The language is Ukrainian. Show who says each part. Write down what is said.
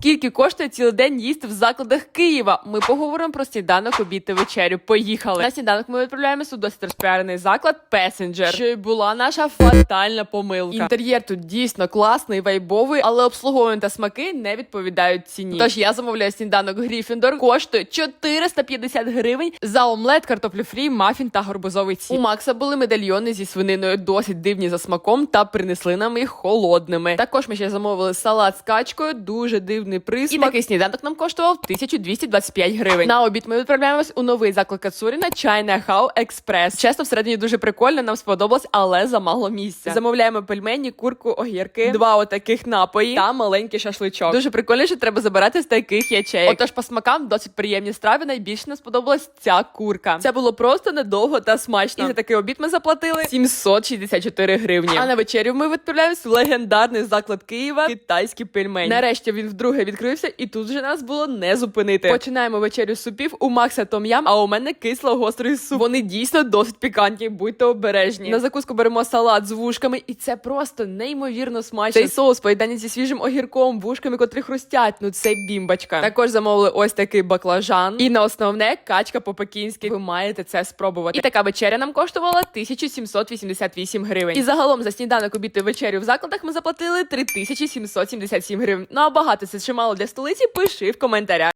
Speaker 1: Скільки коштує цілий день їсти в закладах Києва? Ми поговоримо про сніданок, обід та вечерю. Поїхали. На сніданок ми відправляємося у досить розпіарений заклад Песенджер. Що й була наша фатальна помилка. Інтер'єр тут дійсно класний, вайбовий, але обслуговування та смаки не відповідають ціні. Тож я замовляю сніданок Гріфіндор. Коштує 450 гривень за омлет, картоплю фрі, мафін та горбузовий ціп. У Макса були медальйони зі свининою, досить дивні за смаком, та принесли нам їх холодними. Також ми ще замовили салат з качкою, дуже дивний присмак. І такий сніданок нам коштував 1225 гривень. На обід ми відправляємось у новий заклад Кацуріна Чайна Хау Експрес. Чесно, всередині дуже прикольно, нам сподобалось, але замало місця. Замовляємо пельмені, курку, огірки, два отаких напої та маленький шашличок. Дуже прикольно, що треба забирати з таких ячеїк. Отож, по смакам досить приємні страви. Найбільше нам сподобалась ця курка. Це було просто недовго та смачно. І за такий обід ми заплатили 764 гривні. А на вечерю ми відправляємось в легендарний заклад Києва китайські пельмені. Нарешті він вдруге відкрився, і тут вже нас було не зупинити. Починаємо вечерю супів. У Макса том'ям, а у мене кисло-гострий суп. Вони дійсно досить пікантні, будьте обережні. На закуску беремо салат з вушками, і це просто неймовірно смачно. Цей соус поєднаний зі свіжим огірком, вушками, котрі хрустять. Ну це бімбачка. Також замовили ось такий баклажан. І на основне качка по-пекінськи. Ви маєте це спробувати. І така вечеря нам коштувала 1788 гривень. І загалом за сніданок обід і вечерю в закладах ми заплатили 3777 гривень. Ну а багато це чи мало для столиці? Пиши в коментарях.